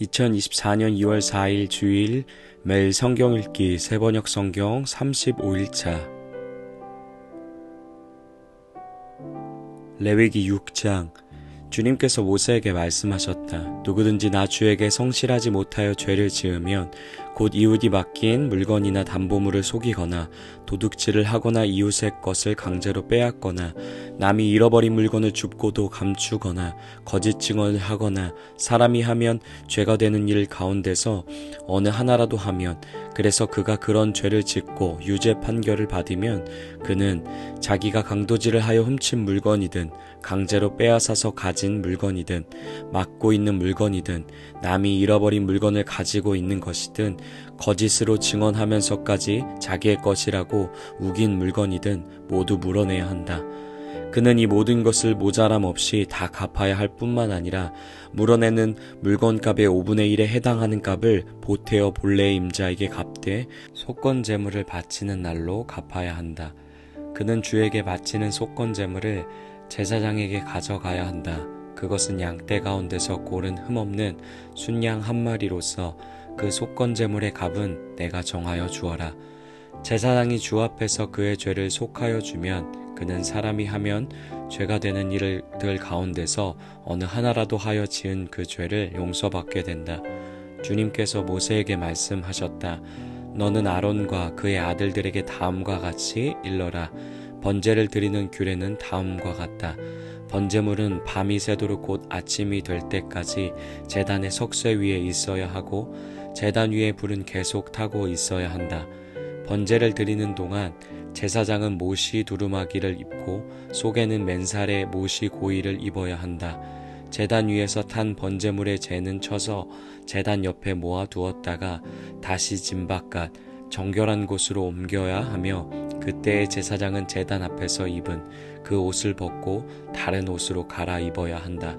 2024년 2월 4일 주일 매일 성경 읽기 세번역 성경 35일차 레위기 6장 주님께서 모세에게 말씀하셨다. 누구든지 나 주에게 성실하지 못하여 죄를 지으면 곧 이웃이 맡긴 물건이나 담보물을 속이거나 도둑질을 하거나 이웃의 것을 강제로 빼앗거나 남이 잃어버린 물건을 줍고도 감추거나 거짓 증언을 하거나 사람이 하면 죄가 되는 일 가운데서 어느 하나라도 하면 그래서 그가 그런 죄를 짓고 유죄 판결을 받으면 그는 자기가 강도질을 하여 훔친 물건이든 강제로 빼앗아서 가진 물건이든 맡고 있는 물건이든 남이 잃어버린 물건을 가지고 있는 것이든 거짓으로 증언하면서까지 자기의 것이라고 우긴 물건이든 모두 물어내야 한다. 그는 이 모든 것을 모자람 없이 다 갚아야 할 뿐만 아니라 물어내는 물건값의 5분의 1에 해당하는 값을 보태어 본래의 임자에게 갚되 속건 재물을 바치는 날로 갚아야 한다. 그는 주에게 바치는 속건 재물을 제사장에게 가져가야 한다. 그것은 양떼 가운데서 고른 흠없는 순양 한 마리로서 그 속건 재물의 값은 내가 정하여 주어라. 제사장이 주 앞에서 그의 죄를 속하여 주면 그는 사람이 하면 죄가 되는 일들 가운데서 어느 하나라도 하여 지은 그 죄를 용서받게 된다. 주님께서 모세에게 말씀하셨다. 너는 아론과 그의 아들들에게 다음과 같이 일러라. 번제를 드리는 규례는 다음과 같다. 번제물은 밤이 새도록 곧 아침이 될 때까지 재단의 석쇠 위에 있어야 하고 재단 위에 불은 계속 타고 있어야 한다. 번제를 드리는 동안 제사장은 모시 두루마기를 입고 속에는 맨살에 모시 고이를 입어야 한다. 재단 위에서 탄 번제물의 재는 쳐서 재단 옆에 모아 두었다가 다시 짐 바깥 정결한 곳으로 옮겨야 하며 그때의 제사장은 재단 앞에서 입은 그 옷을 벗고 다른 옷으로 갈아입어야 한다.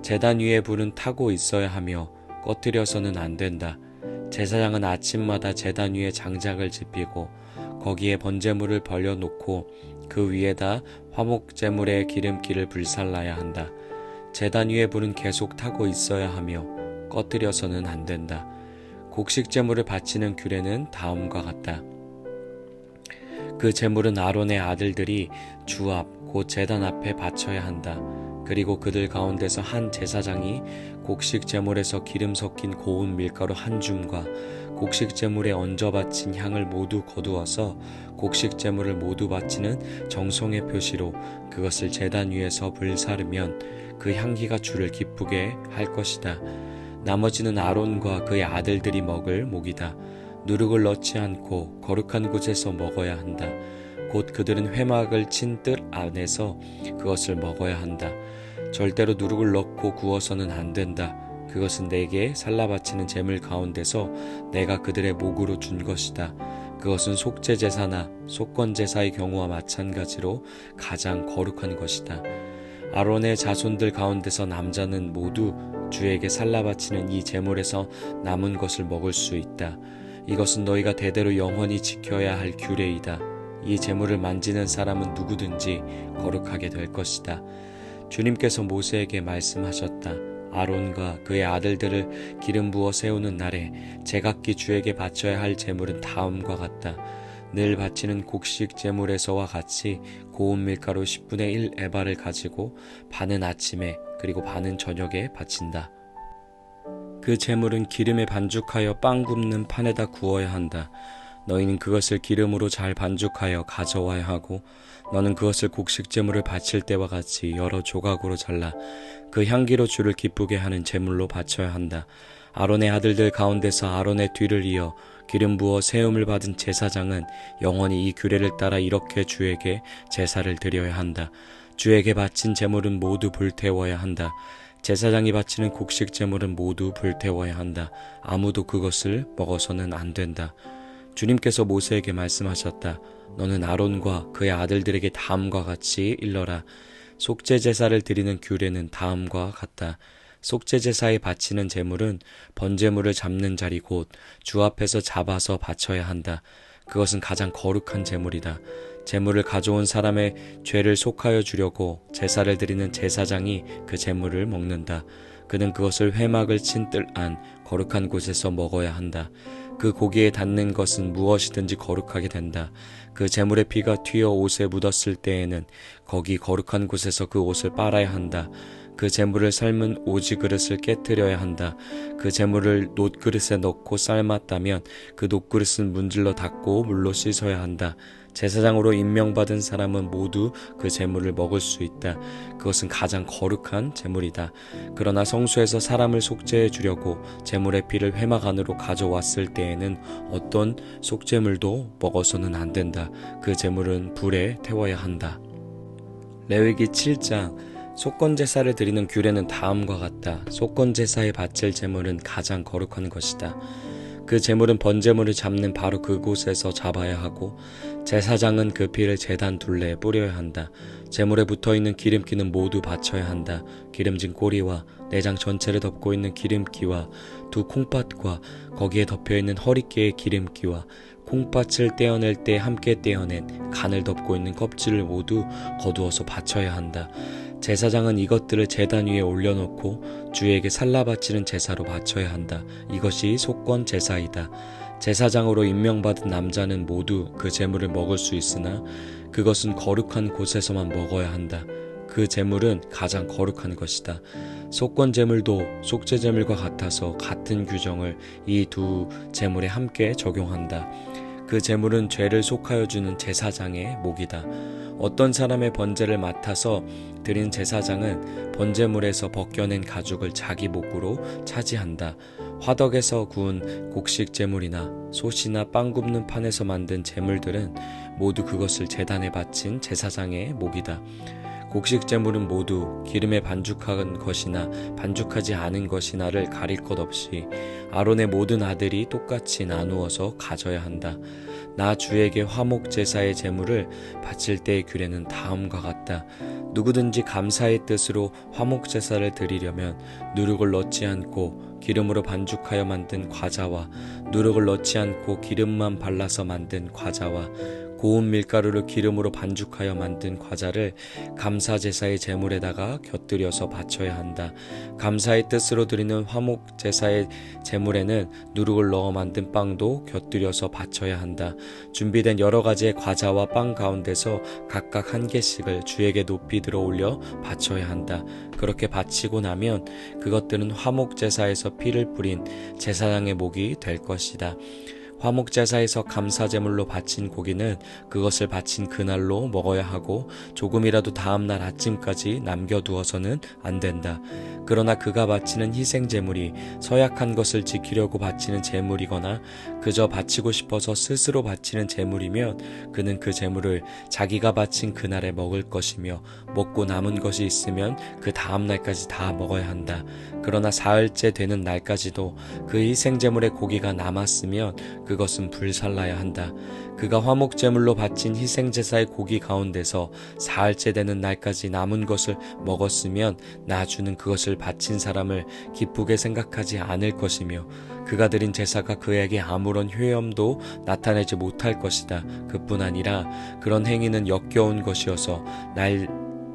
재단 위에 불은 타고 있어야 하며 꺼뜨려서는 안 된다. 제사장은 아침마다 재단 위에 장작을 지피고 거기에 번제물을 벌려놓고 그 위에다 화목제물의 기름기를 불살라야 한다. 재단 위에 불은 계속 타고 있어야 하며 꺼뜨려서는 안 된다. 곡식 제물을 바치는 규례는 다음과 같다. 그 제물은 아론의 아들들이 주 앞, 곧 재단 앞에 바쳐야 한다. 그리고 그들 가운데서 한 제사장이 곡식 제물에서 기름 섞인 고운 밀가루 한 줌과 곡식 제물에 얹어 바친 향을 모두 거두어서 곡식 제물을 모두 바치는 정성의 표시로 그것을 제단 위에서 불사르면 그 향기가 주를 기쁘게 할 것이다. 나머지는 아론과 그의 아들들이 먹을 목이다. 누룩을 넣지 않고 거룩한 곳에서 먹어야 한다. 곧 그들은 회막을 친 뜰 안에서 그것을 먹어야 한다. 절대로 누룩을 넣고 구워서는 안 된다. 그것은 내게 살라 바치는 재물 가운데서 내가 그들의 목으로 준 것이다. 그것은 속죄 제사나 속건 제사의 경우와 마찬가지로 가장 거룩한 것이다. 아론의 자손들 가운데서 남자는 모두 주에게 살라 바치는 이 제물에서 남은 것을 먹을 수 있다. 이것은 너희가 대대로 영원히 지켜야 할 규례이다. 이 제물을 만지는 사람은 누구든지 거룩하게 될 것이다. 주님께서 모세에게 말씀하셨다. 아론과 그의 아들들을 기름 부어 세우는 날에 제각기 주에게 바쳐야 할 제물은 다음과 같다. 늘 바치는 곡식 제물에서와 같이 고운 밀가루 10분의 1 에바를 가지고 반은 아침에 그리고 반은 저녁에 바친다. 그 제물은 기름에 반죽하여 빵 굽는 판에다 구워야 한다. 너희는 그것을 기름으로 잘 반죽하여 가져와야 하고 너는 그것을 곡식제물을 바칠 때와 같이 여러 조각으로 잘라 그 향기로 주를 기쁘게 하는 제물로 바쳐야 한다. 아론의 아들들 가운데서 아론의 뒤를 이어 기름 부어 세움을 받은 제사장은 영원히 이 규례를 따라 이렇게 주에게 제사를 드려야 한다. 주에게 바친 제물은 모두 불태워야 한다. 제사장이 바치는 곡식 제물은 모두 불태워야 한다. 아무도 그것을 먹어서는 안 된다. 주님께서 모세에게 말씀하셨다. 너는 아론과 그의 아들들에게 다음과 같이 일러라. 속죄 제사를 드리는 규례는 다음과 같다. 속죄 제사에 바치는 제물은 번제물을 잡는 자리 곧 주 앞에서 잡아서 바쳐야 한다. 그것은 가장 거룩한 제물이다. 제물을 가져온 사람의 죄를 속하여 주려고 제사를 드리는 제사장이 그 제물을 먹는다. 그는 그것을 회막을 친 뜰 안 거룩한 곳에서 먹어야 한다. 그 고기에 닿는 것은 무엇이든지 거룩하게 된다. 그 재물의 피가 튀어 옷에 묻었을 때에는 거기 거룩한 곳에서 그 옷을 빨아야 한다. 그 재물을 삶은 오지 그릇을 깨뜨려야 한다. 그 재물을 놋그릇에 넣고 삶았다면 그 놋그릇은 문질러 닦고 물로 씻어야 한다. 제사장으로 임명받은 사람은 모두 그 재물을 먹을 수 있다. 그것은 가장 거룩한 재물이다. 그러나 성수에서 사람을 속죄해 주려고 재물의 피를 회막 안으로 가져왔을 때에는 어떤 속죄물도 먹어서는 안 된다. 그 재물은 불에 태워야 한다. 레위기 7장 속건 제사를 드리는 규례는 다음과 같다. 속건 제사에 바칠 제물은 가장 거룩한 것이다. 그 제물은 번제물을 잡는 바로 그곳에서 잡아야 하고 제사장은 그 피를 제단 둘레에 뿌려야 한다. 제물에 붙어 있는 기름기는 모두 바쳐야 한다. 기름진 꼬리와 내장 전체를 덮고 있는 기름기와 두 콩팥과 거기에 덮여 있는 허리깨의 기름기와 콩팥을 떼어낼 때 함께 떼어낸 간을 덮고 있는 껍질을 모두 거두어서 바쳐야 한다. 제사장은 이것들을 제단 위에 올려놓고 주에게 살라 바치는 제사로 바쳐야 한다. 이것이 속건 제사이다. 제사장으로 임명받은 남자는 모두 그 제물을 먹을 수 있으나 그것은 거룩한 곳에서만 먹어야 한다. 그 제물은 가장 거룩한 것이다. 속건 제물도 속죄 제물과 같아서 같은 규정을 이두 제물에 함께 적용한다. 그 제물은 죄를 속하여 주는 제사장의 목이다. 어떤 사람의 번제를 맡아서 드린 제사장은 번제물에서 벗겨낸 가죽을 자기 목으로 차지한다. 화덕에서 구운 곡식 제물이나 솥이나 빵 굽는 판에서 만든 제물들은 모두 그것을 제단에 바친 제사장의 목이다. 곡식 제물은 모두 기름에 반죽한 것이나 반죽하지 않은 것이나를 가릴 것 없이 아론의 모든 아들이 똑같이 나누어서 가져야 한다. 나 주에게 화목 제사의 제물을 바칠 때의 규례는 다음과 같다. 누구든지 감사의 뜻으로 화목 제사를 드리려면 누룩을 넣지 않고 기름으로 반죽하여 만든 과자와 누룩을 넣지 않고 기름만 발라서 만든 과자와 고운 밀가루를 기름으로 반죽하여 만든 과자를 감사 제사의 제물에다가 곁들여서 바쳐야 한다. 감사의 뜻으로 드리는 화목 제사의 제물에는 누룩을 넣어 만든 빵도 곁들여서 바쳐야 한다. 준비된 여러 가지의 과자와 빵 가운데서 각각 한 개씩을 주에게 높이 들어 올려 바쳐야 한다. 그렇게 바치고 나면 그것들은 화목 제사에서 피를 뿌린 제사장의 목이 될 것이다. 화목제사에서 감사제물로 바친 고기는 그것을 바친 그날로 먹어야 하고 조금이라도 다음날 아침까지 남겨두어서는 안 된다. 그러나 그가 바치는 희생제물이 서약한 것을 지키려고 바치는 제물이거나 그저 바치고 싶어서 스스로 바치는 제물이면 그는 그 제물을 자기가 바친 그날에 먹을 것이며 먹고 남은 것이 있으면 그 다음날까지 다 먹어야 한다. 그러나 사흘째 되는 날까지도 그 희생제물의 고기가 남았으면 그것은 불살라야 한다. 그가 화목제물로 바친 희생제사의 고기 가운데서 사흘째 되는 날까지 남은 것을 먹었으면 나주는 그것을 바친 사람을 기쁘게 생각하지 않을 것이며 그가 드린 제사가 그에게 아무런 효염도 나타내지 못할 것이다. 그뿐 아니라 그런 행위는 역겨운 것이어서 날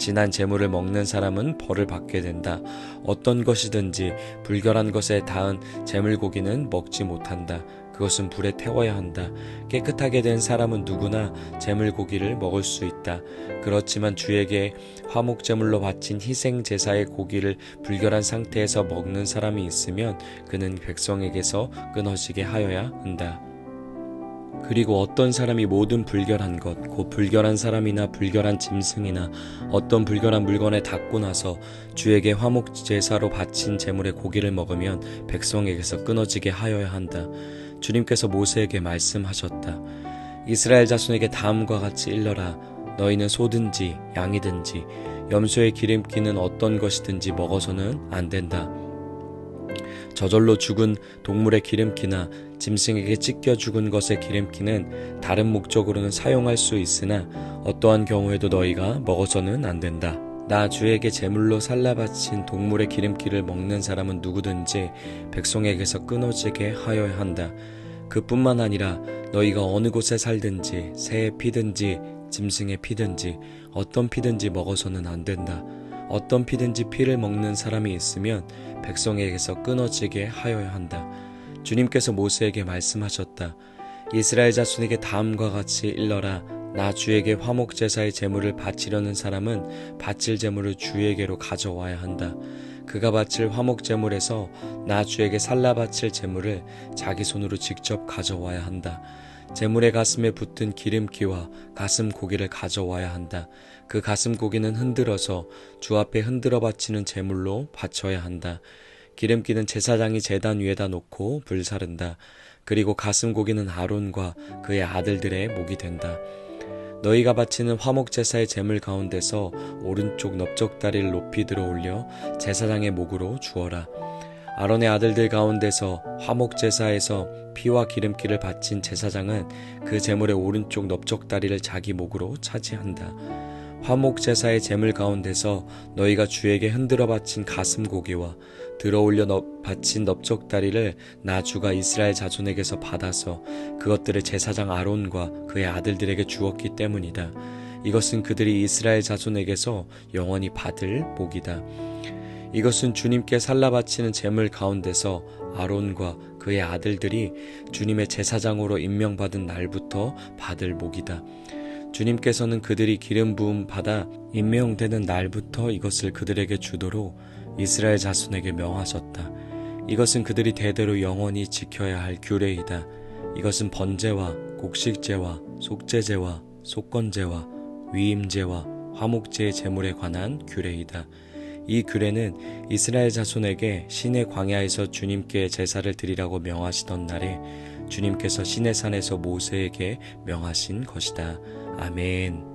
지난 재물을 먹는 사람은 벌을 받게 된다. 어떤 것이든지 불결한 것에 닿은 재물고기는 먹지 못한다. 그것은 불에 태워야 한다. 깨끗하게 된 사람은 누구나 재물고기를 먹을 수 있다. 그렇지만 주에게 화목 제물로 바친 희생 제사의 고기를 불결한 상태에서 먹는 사람이 있으면 그는 백성에게서 끊어지게 하여야 한다. 그리고 어떤 사람이 모든 불결한 것, 곧 불결한 사람이나 불결한 짐승이나 어떤 불결한 물건에 닿고 나서 주에게 화목 제사로 바친 제물의 고기를 먹으면 백성에게서 끊어지게 하여야 한다. 주님께서 모세에게 말씀하셨다. 이스라엘 자손에게 다음과 같이 일러라. 너희는 소든지 양이든지 염소의 기름기는 어떤 것이든지 먹어서는 안 된다. 저절로 죽은 동물의 기름기나 짐승에게 찢겨 죽은 것의 기름기는 다른 목적으로는 사용할 수 있으나 어떠한 경우에도 너희가 먹어서는 안 된다. 나 주에게 제물로 살라 바친 동물의 기름기를 먹는 사람은 누구든지 백성에게서 끊어지게 하여야 한다. 그뿐만 아니라 너희가 어느 곳에 살든지 새의 피든지 짐승의 피든지 어떤 피든지 먹어서는 안 된다. 어떤 피든지 피를 먹는 사람이 있으면 백성에게서 끊어지게 하여야 한다. 주님께서 모세에게 말씀하셨다. 이스라엘 자손에게 다음과 같이 일러라. 나 주에게 화목 제사의 제물을 바치려는 사람은 바칠 제물을 주에게로 가져와야 한다. 그가 바칠 화목 제물에서 나 주에게 살라 바칠 제물을 자기 손으로 직접 가져와야 한다. 제물의 가슴에 붙은 기름기와 가슴 고기를 가져와야 한다. 그 가슴 고기는 흔들어서 주 앞에 흔들어 바치는 제물로 바쳐야 한다. 기름기는 제사장이 제단 위에다 놓고 불사른다. 그리고 가슴 고기는 아론과 그의 아들들의 목이 된다. 너희가 바치는 화목 제사의 제물 가운데서 오른쪽 넓적다리를 높이 들어 올려 제사장의 목으로 주어라. 아론의 아들들 가운데서 화목 제사에서 피와 기름기를 바친 제사장은 그 제물의 오른쪽 넓적다리를 자기 목으로 차지한다. 화목 제사의 제물 가운데서 너희가 주에게 흔들어 바친 가슴 고기와 들어 올려 넓- 바친 넓적다리를 나 주가 이스라엘 자손에게서 받아서 그것들을 제사장 아론과 그의 아들들에게 주었기 때문이다. 이것은 그들이 이스라엘 자손에게서 영원히 받을 복이다. 이것은 주님께 살라 바치는 제물 가운데서 아론과 그의 아들들이 주님의 제사장으로 임명받은 날부터 받을 복이다. 주님께서는 그들이 기름 부음 받아 임명되는 날부터 이것을 그들에게 주도록 이스라엘 자손에게 명하셨다. 이것은 그들이 대대로 영원히 지켜야 할 규례이다. 이것은 번제와 곡식제와 속제제와 속건제와 위임제와 화목제의 제물에 관한 규례이다. 이 규례는 이스라엘 자손에게 신의 광야에서 주님께 제사를 드리라고 명하시던 날에 주님께서 신의 산에서 모세에게 명하신 것이다. 아멘.